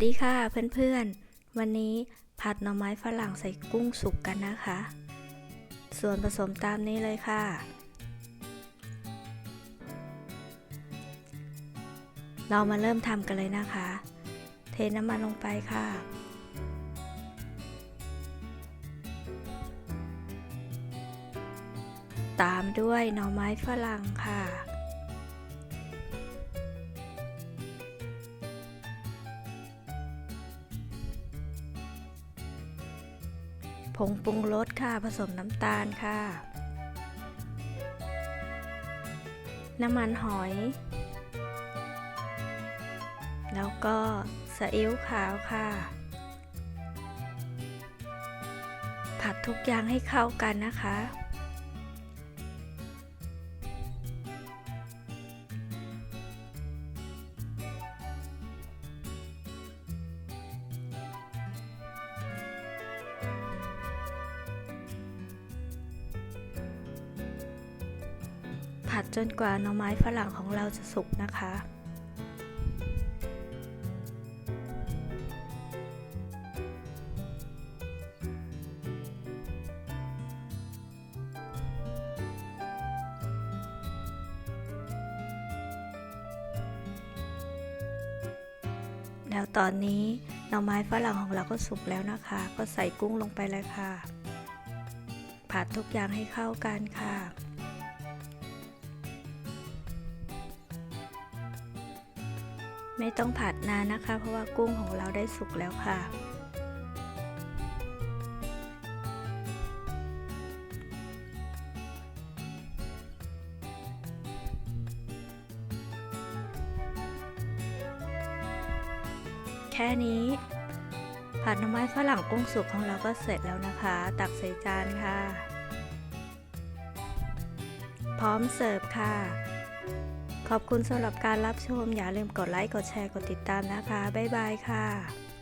สดีค่ะเพื่อนๆ วันนี้ผัดหน่อไม้ฝรั่งใส่กุ้งสุกกันนะคะ ส่วนผสมตามนี้เลยค่ะ เรามาเริ่มทำกันเลยนะคะ เทน้ำมันลงไปค่ะ ตามด้วยหน่อไม้ฝรั่งค่ะ ผงปรุงรสค่ะ ผสมน้ำตาลค่ะ น้ำมันหอย แล้วก็สะอิ๊วขาวค่ะ ผัดทุกอย่างให้เข้ากันนะคะ ผัดจนกว่าหน่อไม้ฝรั่งของเราจะสุกนะคะ แล้วตอนนี้หน่อไม้ฝรั่งของเราก็สุกแล้วนะคะ ก็ใส่กุ้งลงไปเลยค่ะผัดทุกอย่างให้เข้ากันค่ะ ไม่ต้องผัดนานนะคะ เพราะว่ากุ้งของเราได้สุกแล้วค่ะ แค่นี้ ผัดหน่อไม้ฝรั่งกุ้งสุกของเราก็เสร็จแล้วนะคะ ตักใส่จานค่ะ พร้อมเสิร์ฟค่ะ ขอบคุณสำหรับการรับชม อย่าลืมกดไลค์ กดแชร์ กดติดตามนะคะ บ๊ายบายค่ะ